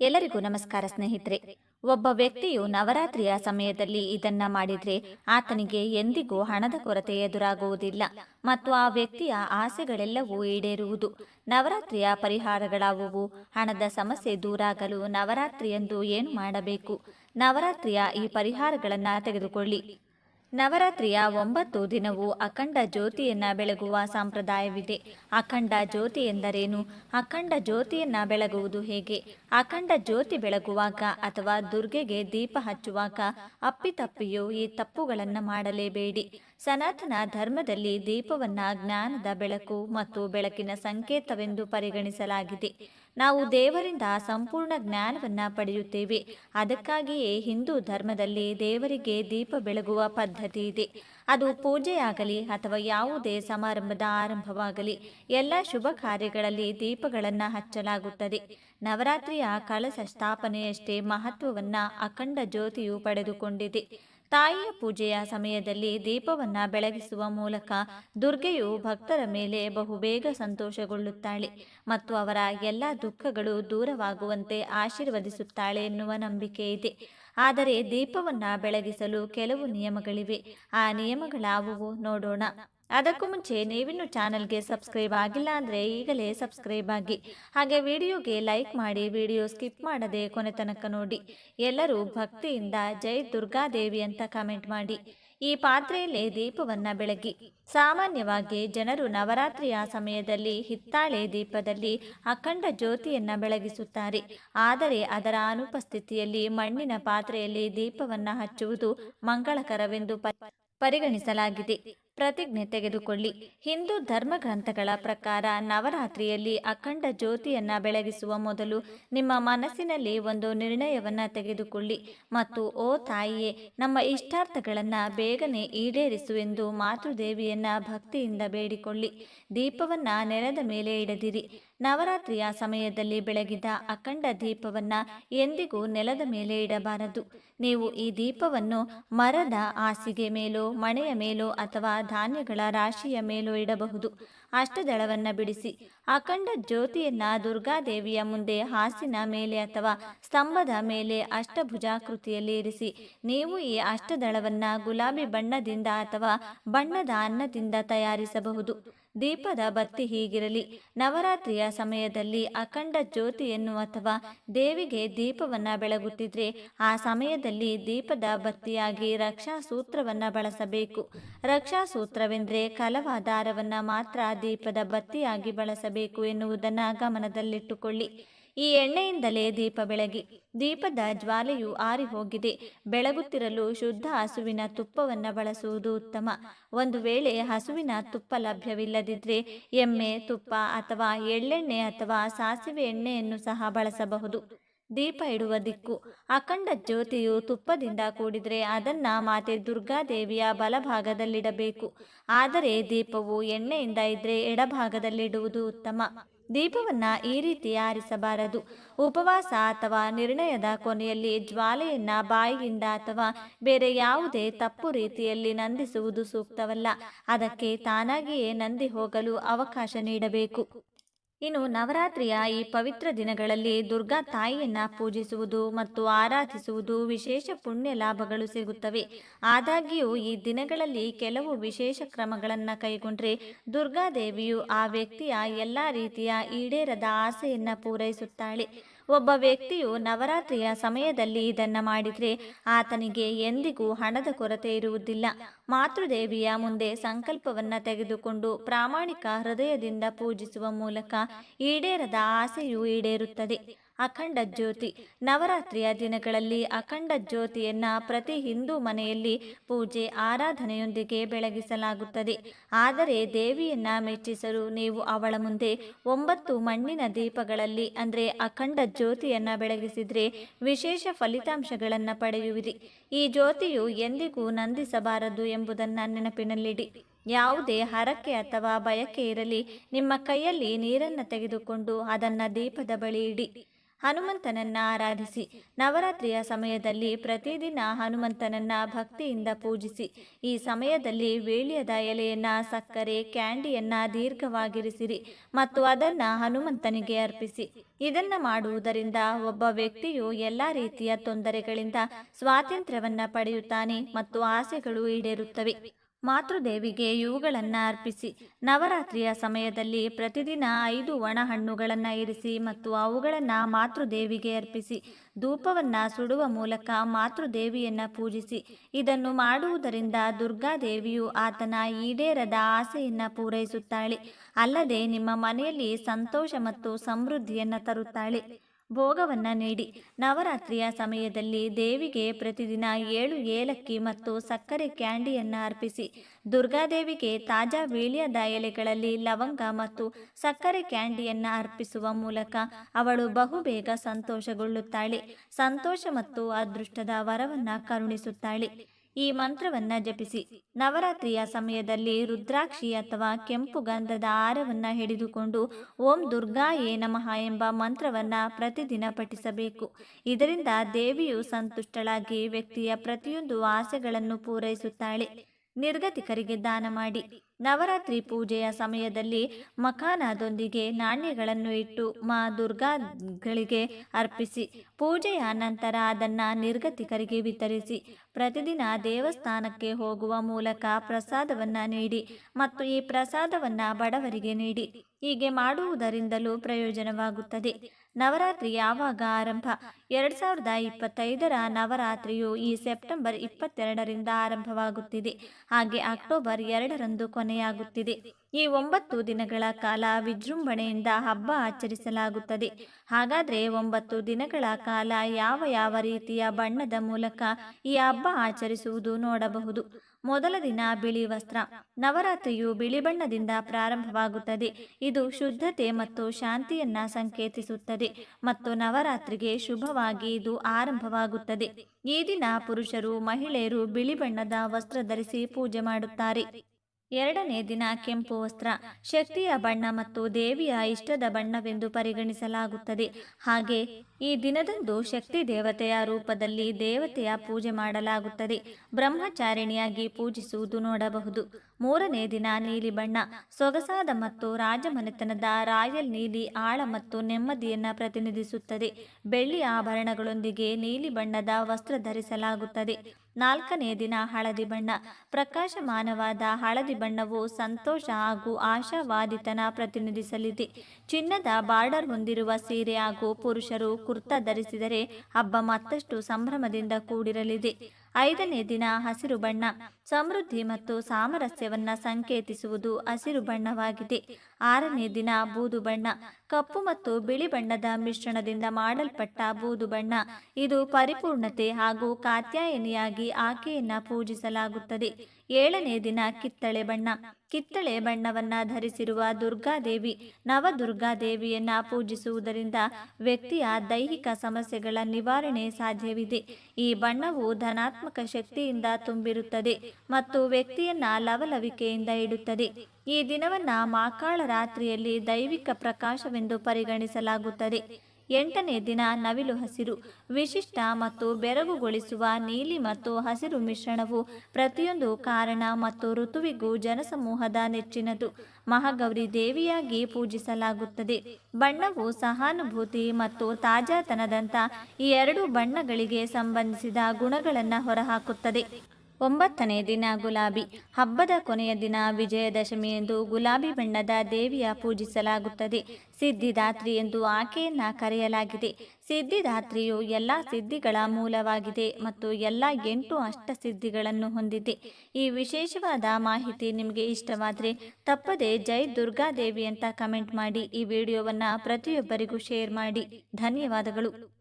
ಎಲ್ಲರಿಗೂ ನಮಸ್ಕಾರ, ಸ್ನೇಹಿತರೆ. ಒಬ್ಬ ವ್ಯಕ್ತಿಯು ನವರಾತ್ರಿಯ ಸಮಯದಲ್ಲಿ ಇದನ್ನ ಮಾಡಿದ್ರೆ ಆತನಿಗೆ ಎಂದಿಗೂ ಹಣದ ಕೊರತೆ ಎದುರಾಗುವುದಿಲ್ಲ ಮತ್ತು ಆ ವ್ಯಕ್ತಿಯ ಆಸೆಗಳೆಲ್ಲವೂ ಈಡೇರುವುದು. ನವರಾತ್ರಿಯ ಪರಿಹಾರಗಳಾವುವು? ಹಣದ ಸಮಸ್ಯೆ ದೂರಾಗಲು ನವರಾತ್ರಿಯಂದು ಏನು ಮಾಡಬೇಕು? ನವರಾತ್ರಿಯ ಈ ಪರಿಹಾರಗಳನ್ನು ತೆಗೆದುಕೊಳ್ಳಿ. ನವರಾತ್ರಿಯ ಒಂಬತ್ತು ದಿನವೂ ಅಖಂಡ ಜ್ಯೋತಿಯನ್ನ ಬೆಳಗುವ ಸಂಪ್ರದಾಯವಿದೆ. ಅಖಂಡ ಜ್ಯೋತಿ ಎಂದರೇನು? ಅಖಂಡ ಜ್ಯೋತಿಯನ್ನ ಬೆಳಗುವುದು ಹೇಗೆ? ಅಖಂಡ ಜ್ಯೋತಿ ಬೆಳಗುವಾಗ ಅಥವಾ ದುರ್ಗೆಗೆ ದೀಪ ಹಚ್ಚುವಾಗ ಅಪ್ಪಿತಪ್ಪಿಯೂ ಈ ತಪ್ಪುಗಳನ್ನು ಮಾಡಲೇಬೇಡಿ. ಸನಾತನ ಧರ್ಮದಲ್ಲಿ ದೀಪವನ್ನ ಜ್ಞಾನದ ಬೆಳಕು ಮತ್ತು ಬೆಳಕಿನ ಸಂಕೇತವೆಂದು ಪರಿಗಣಿಸಲಾಗಿದೆ. ನಾವು ದೇವರಿಂದ ಸಂಪೂರ್ಣ ಜ್ಞಾನವನ್ನ ಪಡೆಯುತ್ತೇವೆ. ಅದಕ್ಕಾಗಿಯೇ ಹಿಂದೂ ಧರ್ಮದಲ್ಲಿ ದೇವರಿಗೆ ದೀಪ ಬೆಳಗುವ ಪದ್ಧತಿ ಇದೆ. ಅದು ಪೂಜೆಯಾಗಲಿ ಅಥವಾ ಯಾವುದೇ ಸಮಾರಂಭದ ಆರಂಭವಾಗಲಿ, ಎಲ್ಲ ಶುಭ ಕಾರ್ಯಗಳಲ್ಲಿ ದೀಪಗಳನ್ನು ಹಚ್ಚಲಾಗುತ್ತದೆ. ನವರಾತ್ರಿಯ ಕಳಸ ಸ್ಥಾಪನೆಯಷ್ಟೇ ಮಹತ್ವವನ್ನ ಅಖಂಡ ಜ್ಯೋತಿಯು ಪಡೆದುಕೊಂಡಿದೆ. ತಾಯಿಯ ಪೂಜೆಯ ಸಮಯದಲ್ಲಿ ದೀಪವನ್ನ ಬೆಳಗಿಸುವ ಮೂಲಕ ದುರ್ಗೆಯು ಭಕ್ತರ ಮೇಲೆ ಬಹುಬೇಗ ಸಂತೋಷಗೊಳ್ಳುತ್ತಾಳೆ ಮತ್ತು ಅವರ ಎಲ್ಲ ದುಃಖಗಳು ದೂರವಾಗುವಂತೆ ಆಶೀರ್ವದಿಸುತ್ತಾಳೆ ಎನ್ನುವ ನಂಬಿಕೆ ಇದೆ. ಆದರೆ ದೀಪವನ್ನ ಬೆಳಗಿಸಲು ಕೆಲವು ನಿಯಮಗಳಿವೆ. ಆ ನಿಯಮಗಳಾವುವು ನೋಡೋಣ. ಅದಕ್ಕೂ ಮುಂಚೆ ನೀವಿನ್ನು ಚಾನಲ್ಗೆ ಸಬ್ಸ್ಕ್ರೈಬ್ ಆಗಿಲ್ಲ ಅಂದರೆ ಈಗಲೇ ಸಬ್ಸ್ಕ್ರೈಬ್ ಆಗಿ. ಹಾಗೆ ವಿಡಿಯೋಗೆ ಲೈಕ್ ಮಾಡಿ ವಿಡಿಯೋ ಸ್ಕಿಪ್ ಮಾಡದೆ ಕೊನೆ ತನಕ ನೋಡಿ. ಎಲ್ಲರೂ ಭಕ್ತಿಯಿಂದ ಜೈ ದುರ್ಗಾದೇವಿ ಅಂತ ಕಮೆಂಟ್ ಮಾಡಿ. ಈ ಪಾತ್ರೆಯಲ್ಲಿ ದೀಪವನ್ನು ಬೆಳಗಿ. ಸಾಮಾನ್ಯವಾಗಿ ಜನರು ನವರಾತ್ರಿಯ ಸಮಯದಲ್ಲಿ ಹಿತ್ತಾಳೆ ದೀಪದಲ್ಲಿ ಅಖಂಡ ಜ್ಯೋತಿಯನ್ನು ಬೆಳಗಿಸುತ್ತಾರೆ. ಆದರೆ ಅದರ ಅನುಪಸ್ಥಿತಿಯಲ್ಲಿ ಮಣ್ಣಿನ ಪಾತ್ರೆಯಲ್ಲಿ ದೀಪವನ್ನು ಹಚ್ಚುವುದು ಮಂಗಳಕರವೆಂದು ಪರಿಗಣಿಸಲಾಗಿದೆ. ಪ್ರತಿಜ್ಞೆ ತೆಗೆದುಕೊಳ್ಳಿ. ಹಿಂದೂ ಧರ್ಮಗ್ರಂಥಗಳ ಪ್ರಕಾರ ನವರಾತ್ರಿಯಲ್ಲಿ ಅಖಂಡ ಜ್ಯೋತಿಯನ್ನ ಬೆಳಗಿಸುವ ಮೊದಲು ನಿಮ್ಮ ಮನಸ್ಸಿನಲ್ಲಿ ಒಂದು ನಿರ್ಣಯವನ್ನ ತೆಗೆದುಕೊಳ್ಳಿ ಮತ್ತು, ಓ ತಾಯಿಯೇ, ನಮ್ಮ ಇಷ್ಟಾರ್ಥಗಳನ್ನ ಬೇಗನೆ ಈಡೇರಿಸು ಎಂದು ಮಾತೃದೇವಿಯನ್ನ ಭಕ್ತಿಯಿಂದ ಬೇಡಿಕೊಳ್ಳಿ. ದೀಪವನ್ನ ನೆಲದ ಮೇಲೆ ಇಡದಿರಿ. ನವರಾತ್ರಿಯ ಸಮಯದಲ್ಲಿ ಬೆಳಗಿದ ಅಖಂಡ ದೀಪವನ್ನು ಎಂದಿಗೂ ನೆಲದ ಮೇಲೆ ಇಡಬಾರದು. ನೀವು ಈ ದೀಪವನ್ನು ಮರದ ಹಾಸಿಗೆ ಮೇಲೋ, ಮಣೆಯ ಮೇಲೋ ಅಥವಾ ಧಾನ್ಯಗಳ ರಾಶಿಯ ಮೇಲೋ ಇಡಬಹುದು. ಅಷ್ಟದಳವನ್ನ ಬಿಡಿಸಿ. ಅಖಂಡ ಜ್ಯೋತಿಯನ್ನ ದುರ್ಗಾದೇವಿಯ ಮುಂದೆ ಹಾಸಿನ ಮೇಲೆ ಅಥವಾ ಸ್ತಂಭದ ಮೇಲೆ ಅಷ್ಟಭುಜಾಕೃತಿಯಲ್ಲಿ ಇರಿಸಿ. ನೀವು ಈ ಅಷ್ಟದಳವನ್ನ ಗುಲಾಬಿ ಬಣ್ಣದಿಂದ ಅಥವಾ ಬಣ್ಣದ ಅನ್ನದಿಂದ ತಯಾರಿಸಬಹುದು. ದೀಪದ ಬತ್ತಿ ಹೀಗಿರಲಿ. ನವರಾತ್ರಿಯ ಸಮಯದಲ್ಲಿ ಅಖಂಡ ಜ್ಯೋತಿಯನ್ನು ಅಥವಾ ದೇವಿಗೆ ದೀಪವನ್ನ ಬೆಳಗುತ್ತಿದ್ರೆ ಆ ಸಮಯದಲ್ಲಿ ದೀಪದ ಬತ್ತಿಯಾಗಿ ರಕ್ಷಾ ಸೂತ್ರವನ್ನ ಬಳಸಬೇಕು. ರಕ್ಷಾ ಸೂತ್ರವೆಂದರೆ ಕಲವ ದಾರವನ್ನ ಮಾತ್ರ ದೀಪದ ಬತ್ತಿಯಾಗಿ ಬಳಸಬೇಕು ಎನ್ನುವುದನ್ನು ಗಮನದಲ್ಲಿಟ್ಟುಕೊಳ್ಳಿ. ಈ ಎಣ್ಣೆಯಿಂದಲೇ ದೀಪ ಬೆಳಗಿ. ದೀಪದ ಜ್ವಾಲೆಯು ಆರಿ ಹೋಗಿದೆ ಬೆಳಗುತ್ತಿರಲು ಶುದ್ಧ ಹಸುವಿನ ತುಪ್ಪವನ್ನು ಬಳಸುವುದು ಉತ್ತಮ. ಒಂದು ವೇಳೆ ಹಸುವಿನ ತುಪ್ಪ ಲಭ್ಯವಿಲ್ಲದಿದ್ದರೆ ಎಮ್ಮೆ, ತುಪ್ಪ ಅಥವಾ ಎಳ್ಳೆಣ್ಣೆ ಅಥವಾ ಸಾಸಿವೆ ಎಣ್ಣೆಯನ್ನು ಸಹ ಬಳಸಬಹುದು. ದೀಪ ಇಡುವ ದಿಕ್ಕು. ಅಖಂಡ ಜ್ಯೋತಿಯು ತುಪ್ಪದಿಂದ ಕೂಡಿದರೆ ಅದನ್ನ ಮಾತೆ ದುರ್ಗಾದೇವಿಯ ಬಲಭಾಗದಲ್ಲಿಡಬೇಕು. ಆದರೆ ದೀಪವು ಎಣ್ಣೆಯಿಂದ ಇದ್ರೆ ಎಡಭಾಗದಲ್ಲಿಡುವುದು ಉತ್ತಮ. ದೀಪವನ್ನ ಈ ರೀತಿ ಆರಿಸಬಾರದು. ಉಪವಾಸ ಅಥವಾ ನಿರ್ಣಯದ ಕೊನೆಯಲ್ಲಿ ಜ್ವಾಲೆಯನ್ನ ಬಾಯಿಯಿಂದ ಅಥವಾ ಬೇರೆ ಯಾವುದೇ ತಪ್ಪು ರೀತಿಯಲ್ಲಿ ನಂದಿಸುವುದು ಸೂಕ್ತವಲ್ಲ. ಅದಕ್ಕೆ ತಾನಾಗಿಯೇ ನಂದಿ ಹೋಗಲು ಅವಕಾಶ ನೀಡಬೇಕು. ಇನ್ನು ನವರಾತ್ರಿಯ ಈ ಪವಿತ್ರ ದಿನಗಳಲ್ಲಿ ದುರ್ಗಾ ತಾಯಿಯನ್ನ ಪೂಜಿಸುವುದು ಮತ್ತು ಆರಾಧಿಸುವುದು ವಿಶೇಷ ಪುಣ್ಯ ಲಾಭಗಳು ಸಿಗುತ್ತವೆ. ಆದಾಗ್ಯೂ ಈ ದಿನಗಳಲ್ಲಿ ಕೆಲವು ವಿಶೇಷ ಕ್ರಮಗಳನ್ನು ಕೈಗೊಂಡ್ರೆ ದುರ್ಗಾದೇವಿಯು ಆ ವ್ಯಕ್ತಿಯ ಎಲ್ಲ ರೀತಿಯ ಈಡೇರದ ಆಸೆಯನ್ನು ಪೂರೈಸುತ್ತಾಳೆ. ಒಬ್ಬ ವ್ಯಕ್ತಿಯು ನವರಾತ್ರಿಯ ಸಮಯದಲ್ಲಿ ಇದನ್ನ ಮಾಡಿದರೆ ಆತನಿಗೆ ಎಂದಿಗೂ ಹಣದ ಕೊರತೆ ಇರುವುದಿಲ್ಲ. ಮಾತೃದೇವಿಯ ಮುಂದೆ ಸಂಕಲ್ಪವನ್ನ ತೆಗೆದುಕೊಂಡು ಪ್ರಾಮಾಣಿಕ ಹೃದಯದಿಂದ ಪೂಜಿಸುವ ಮೂಲಕ ಈಡೇರದ ಆಸೆಯು ಈಡೇರುತ್ತದೆ. ಅಖಂಡ ಜ್ಯೋತಿ. ನವರಾತ್ರಿಯ ದಿನಗಳಲ್ಲಿ ಅಖಂಡ ಜ್ಯೋತಿಯನ್ನ ಪ್ರತಿ ಹಿಂದೂ ಮನೆಯಲ್ಲಿ ಪೂಜೆ, ಆರಾಧನೆಯೊಂದಿಗೆ ಬೆಳಗಿಸಲಾಗುತ್ತದೆ. ಆದರೆ ದೇವಿಯನ್ನ ಮೆಚ್ಚಿಸಲು ನೀವು ಅವಳ ಮುಂದೆ ಒಂಬತ್ತು ಮಣ್ಣಿನ ದೀಪಗಳಲ್ಲಿ ಅಂದರೆ ಅಖಂಡ ಜ್ಯೋತಿಯನ್ನ ಬೆಳಗಿಸಿದ್ರೆ ವಿಶೇಷ ಫಲಿತಾಂಶಗಳನ್ನು ಪಡೆಯುವಿರಿ. ಈ ಜ್ಯೋತಿಯು ಎಂದಿಗೂ ನಂದಿಸಬಾರದು ಎಂಬುದನ್ನು ನೆನಪಿನಲ್ಲಿಡಿ. ಯಾವುದೇ ಹರಕೆ ಅಥವಾ ಬಯಕೆ ಇರಲಿ, ನಿಮ್ಮ ಕೈಯಲ್ಲಿ ನೀರನ್ನು ತೆಗೆದುಕೊಂಡು ಅದನ್ನು ದೀಪದ ಬಳಿ ಇಡಿ. ಹನುಮಂತನನ್ನ ಆರಾಧಿಸಿ. ನವರಾತ್ರಿಯ ಸಮಯದಲ್ಲಿ ಪ್ರತಿದಿನ ಹನುಮಂತನನ್ನ ಭಕ್ತಿಯಿಂದ ಪೂಜಿಸಿ. ಈ ಸಮಯದಲ್ಲಿ ವೇಳ್ಯದ ಎಲೆಯನ್ನ, ಸಕ್ಕರೆ, ಕ್ಯಾಂಡಿಯನ್ನ ದೀರ್ಘವಾಗಿರಿಸಿರಿ ಮತ್ತು ಅದನ್ನ ಹನುಮಂತನಿಗೆ ಅರ್ಪಿಸಿ. ಇದನ್ನ ಮಾಡುವುದರಿಂದ ಒಬ್ಬ ವ್ಯಕ್ತಿಯು ಎಲ್ಲ ರೀತಿಯ ತೊಂದರೆಗಳಿಂದ ಸ್ವಾತಂತ್ರ್ಯವನ್ನ ಪಡೆಯುತ್ತಾನೆ ಮತ್ತು ಆಸೆಗಳು ಈಡೇರುತ್ತವೆ. ಮಾತೃದೇವಿಗೆ ಇವುಗಳನ್ನು ಅರ್ಪಿಸಿ ನವರಾತ್ರಿಯ ಸಮಯದಲ್ಲಿ ಪ್ರತಿದಿನ ಐದು ಒಣ ಹಣ್ಣುಗಳನ್ನು ಇರಿಸಿ ಮತ್ತು ಅವುಗಳನ್ನು ಮಾತೃದೇವಿಗೆ ಅರ್ಪಿಸಿ ಧೂಪವನ್ನು ಸುಡುವ ಮೂಲಕ ಮಾತೃದೇವಿಯನ್ನು ಪೂಜಿಸಿ ಇದನ್ನು ಮಾಡುವುದರಿಂದ ದುರ್ಗಾದೇವಿಯು ಆತನ ಈಡೇರದ ಆಸೆಯನ್ನು ಪೂರೈಸುತ್ತಾಳೆ. ಅಲ್ಲದೆ ನಿಮ್ಮ ಮನೆಯಲ್ಲಿ ಸಂತೋಷ ಮತ್ತು ಸಮೃದ್ಧಿಯನ್ನು ತರುತ್ತಾಳೆ. ಭೋಗವನ್ನ ನೀಡಿ. ನವರಾತ್ರಿಯ ಸಮಯದಲ್ಲಿ ದೇವಿಗೆ ಪ್ರತಿದಿನ ಏಳು ಏಲಕ್ಕಿ ಮತ್ತು ಸಕ್ಕರೆ ಕ್ಯಾಂಡಿಯನ್ನು ಅರ್ಪಿಸಿ. ದುರ್ಗಾದೇವಿಗೆ ತಾಜಾ ವೀಳ್ಯದ ಎಲೆಗಳಲ್ಲಿ ಲವಂಗ ಮತ್ತು ಸಕ್ಕರೆ ಕ್ಯಾಂಡಿಯನ್ನು ಅರ್ಪಿಸುವ ಮೂಲಕ ಅವಳು ಬಹುಬೇಗ ಸಂತೋಷಗೊಳ್ಳುತ್ತಾಳೆ. ಸಂತೋಷ ಮತ್ತು ಅದೃಷ್ಟದ ವರವನ್ನು ಕರುಣಿಸುತ್ತಾಳೆ. ಈ ಮಂತ್ರವನ್ನ ಜಪಿಸಿ. ನವರಾತ್ರಿಯ ಸಮಯದಲ್ಲಿ ರುದ್ರಾಕ್ಷಿ ಅಥವಾ ಕೆಂಪು ಗಂಧದ ಆರವನ್ನ ಹಿಡಿದುಕೊಂಡು ಓಂ ದುರ್ಗಾ ಏ ನಮಃ ಎಂಬ ಮಂತ್ರವನ್ನ ಪ್ರತಿದಿನ ಪಠಿಸಬೇಕು. ಇದರಿಂದ ದೇವಿಯು ಸಂತುಷ್ಟಳಾಗಿ ವ್ಯಕ್ತಿಯ ಪ್ರತಿಯೊಂದು ಆಸೆಗಳನ್ನು ಪೂರೈಸುತ್ತಾಳೆ. ನಿರ್ಗತಿಕರಿಗೆ ದಾನ ಮಾಡಿ. ನವರಾತ್ರಿ ಪೂಜೆಯ ಸಮಯದಲ್ಲಿ ಮಖಾನದೊಂದಿಗೆ ನಾಣ್ಯಗಳನ್ನು ಇಟ್ಟು ಮಾ ದುರ್ಗಾಗಳಿಗೆ ಅರ್ಪಿಸಿ. ಪೂಜೆಯ ನಂತರ ಅದನ್ನು ನಿರ್ಗತಿಕರಿಗೆ ವಿತರಿಸಿ. ಪ್ರತಿದಿನ ದೇವಸ್ಥಾನಕ್ಕೆ ಹೋಗುವ ಮೂಲಕ ಪ್ರಸಾದವನ್ನು ನೀಡಿ ಮತ್ತು ಈ ಪ್ರಸಾದವನ್ನು ಬಡವರಿಗೆ ನೀಡಿ. ಹೀಗೆ ಮಾಡುವುದರಿಂದಲೂ ಪ್ರಯೋಜನವಾಗುತ್ತದೆ. ನವರಾತ್ರಿ ಯಾವಾಗ ಆರಂಭ? ಎರಡು ಸಾವಿರದ ಇಪ್ಪತ್ತೈದರ ನವರಾತ್ರಿಯು ಈ ಸೆಪ್ಟೆಂಬರ್ ಇಪ್ಪತ್ತೆರಡರಿಂದ ಆರಂಭವಾಗುತ್ತಿದೆ. ಹಾಗೆ ಅಕ್ಟೋಬರ್ ಎರಡರಂದು ಕೊನೆಯಾಗುತ್ತಿದೆ. ಈ ಒಂಬತ್ತು ದಿನಗಳ ಕಾಲ ವಿಜೃಂಭಣೆಯಿಂದ ಹಬ್ಬ ಆಚರಿಸಲಾಗುತ್ತದೆ. ಹಾಗಾದರೆ ಒಂಬತ್ತು ದಿನಗಳ ಕಾಲ ಯಾವ ಯಾವ ರೀತಿಯ ಬಣ್ಣದ ಮೂಲಕ ಈ ಹಬ್ಬ ಆಚರಿಸುವುದು ನೋಡಬಹುದು? ಮೊದಲ ದಿನ ಬಿಳಿ ವಸ್ತ್ರ. ನವರಾತ್ರಿಯು ಬಿಳಿ ಬಣ್ಣದಿಂದ ಪ್ರಾರಂಭವಾಗುತ್ತದೆ. ಇದು ಶುದ್ಧತೆ ಮತ್ತು ಶಾಂತಿಯನ್ನ ಸಂಕೇತಿಸುತ್ತದೆ ಮತ್ತು ನವರಾತ್ರಿಗೆ ಶುಭವಾಗಿ ಇದು ಆರಂಭವಾಗುತ್ತದೆ. ಈ ದಿನ ಪುರುಷರು ಮಹಿಳೆಯರು ಬಿಳಿ ಬಣ್ಣದ ವಸ್ತ್ರ ಧರಿಸಿ ಪೂಜೆ ಮಾಡುತ್ತಾರೆ. ಎರಡನೇ ದಿನ ಕೆಂಪು ವಸ್ತ್ರ, ಶಕ್ತಿಯ ಬಣ್ಣ ಮತ್ತು ದೇವಿಯ ಇಷ್ಟದ ಬಣ್ಣವೆಂದು ಪರಿಗಣಿಸಲಾಗುತ್ತದೆ. ಹಾಗೆ ಈ ದಿನದಂದು ಶಕ್ತಿ ದೇವತೆಯ ರೂಪದಲ್ಲಿ ದೇವತೆಯ ಪೂಜೆ ಮಾಡಲಾಗುತ್ತದೆ. ಬ್ರಹ್ಮಚಾರಿಣಿಯಾಗಿ ಪೂಜಿಸುವುದು ನೋಡಬಹುದು. ಮೂರನೇ ದಿನ ನೀಲಿ ಬಣ್ಣ, ಸೊಗಸಾದ ಮತ್ತು ರಾಜಮನೆತನದ ರಾಯಲ್ ನೀಲಿ ಆಳ ಮತ್ತು ನೆಮ್ಮದಿಯನ್ನು ಪ್ರತಿನಿಧಿಸುತ್ತದೆ. ಬೆಳ್ಳಿ ಆಭರಣಗಳೊಂದಿಗೆ ನೀಲಿ ಬಣ್ಣದ ವಸ್ತ್ರ ಧರಿಸಲಾಗುತ್ತದೆ. ನಾಲ್ಕನೇ ದಿನ ಹಳದಿ ಬಣ್ಣ. ಪ್ರಕಾಶಮಾನವಾದ ಹಳದಿ ಬಣ್ಣವು ಸಂತೋಷ ಹಾಗೂ ಆಶಾವಾದಿತನ ಪ್ರತಿನಿಧಿಸಲಿದೆ. ಚಿನ್ನದ ಬಾರ್ಡರ್ ಹೊಂದಿರುವ ಸೀರೆ ಹಾಗೂ ಪುರುಷರು ಕುರ್ತಾ ಧರಿಸಿದರೆ ಹಬ್ಬ ಮತ್ತಷ್ಟು ಸಂಭ್ರಮದಿಂದ ಕೂಡಿರಲಿದೆ. ಐದನೇ ದಿನ ಹಸಿರು ಬಣ್ಣ. ಸಮೃದ್ಧಿ ಮತ್ತು ಸಾಮರಸ್ಯವನ್ನ ಸಂಕೇತಿಸುವುದು ಹಸಿರು ಬಣ್ಣವಾಗಿದೆ. ಆರನೇ ದಿನ ಬೂದು ಬಣ್ಣ. ಕಪ್ಪು ಮತ್ತು ಬಿಳಿ ಬಣ್ಣದ ಮಿಶ್ರಣದಿಂದ ಮಾಡಲ್ಪಟ್ಟ ಬೂದು ಬಣ್ಣ. ಇದು ಪರಿಪೂರ್ಣತೆ ಹಾಗೂ ಕಾತ್ಯಾಯನಿಯಾಗಿ ಆಕೆಯನ್ನ ಪೂಜಿಸಲಾಗುತ್ತದೆ. ಏಳನೇ ದಿನ ಕಿತ್ತಳೆ ಬಣ್ಣ. ಕಿತ್ತಳೆ ಬಣ್ಣವನ್ನ ಧರಿಸಿರುವ ದುರ್ಗಾದೇವಿ ನವದುರ್ಗಾದೇವಿಯನ್ನ ಪೂಜಿಸುವುದರಿಂದ ವ್ಯಕ್ತಿಯ ದೈಹಿಕ ಸಮಸ್ಯೆಗಳ ನಿವಾರಣೆ ಸಾಧ್ಯವಿದೆ. ಈ ಬಣ್ಣವು ಧನಾತ್ಮಕ ಶಕ್ತಿಯಿಂದ ತುಂಬಿರುತ್ತದೆ ಮತ್ತು ವ್ಯಕ್ತಿಯನ್ನ ಲವಲವಿಕೆಯಿಂದ ಇಡುತ್ತದೆ. ಈ ದಿನವನ್ನು ಮಾಕಾಳ ರಾತ್ರಿಯಲ್ಲಿ ದೈವಿಕ ಪ್ರಕಾಶವೆಂದು ಪರಿಗಣಿಸಲಾಗುತ್ತದೆ. ಎಂಟನೇ ದಿನ ನವಿಲು ಹಸಿರು. ವಿಶಿಷ್ಟ ಮತ್ತು ಬೆರಗುಗೊಳಿಸುವ ನೀಲಿ ಮತ್ತು ಹಸಿರು ಮಿಶ್ರಣವು ಪ್ರತಿಯೊಂದು ಕಾರಣ ಮತ್ತು ಋತುವಿಗೂ ಜನಸಮೂಹದ ನೆಚ್ಚಿನದು. ಮಹಾಗೌರಿ ದೇವಿಯಾಗಿ ಪೂಜಿಸಲಾಗುತ್ತದೆ. ಬಣ್ಣವು ಸಹಾನುಭೂತಿ ಮತ್ತು ತಾಜಾತನದಂಥ ಈ ಎರಡು ಬಣ್ಣಗಳಿಗೆ ಸಂಬಂಧಿಸಿದ ಗುಣಗಳನ್ನು ಹೊರಹಾಕುತ್ತದೆ. ಒಂಬತ್ತನೇ ದಿನ ಗುಲಾಬಿ. ಹಬ್ಬದ ಕೊನೆಯ ದಿನ ವಿಜಯದಶಮಿ ಎಂದು ಗುಲಾಬಿ ಬಣ್ಣದ ದೇವಿಯ ಪೂಜಿಸಲಾಗುತ್ತದೆ. ಸಿದ್ಧಿದಾತ್ರಿ ಎಂದು ಆಕೆಯನ್ನ ಕರೆಯಲಾಗಿದೆ. ಸಿದ್ಧಿದಾತ್ರಿಯು ಎಲ್ಲ ಸಿದ್ಧಿಗಳ ಮೂಲವಾಗಿದೆ ಮತ್ತು ಎಲ್ಲ ಎಂಟು ಅಷ್ಟಸಿದ್ಧಿಗಳನ್ನು ಹೊಂದಿದೆ. ಈ ವಿಶೇಷವಾದ ಮಾಹಿತಿ ನಿಮಗೆ ಇಷ್ಟವಾದರೆ ತಪ್ಪದೆ ಜೈ ದುರ್ಗಾದೇವಿ ಅಂತ ಕಮೆಂಟ್ ಮಾಡಿ ಈ ವಿಡಿಯೋವನ್ನು ಪ್ರತಿಯೊಬ್ಬರಿಗೂ ಶೇರ್ ಮಾಡಿ. ಧನ್ಯವಾದಗಳು.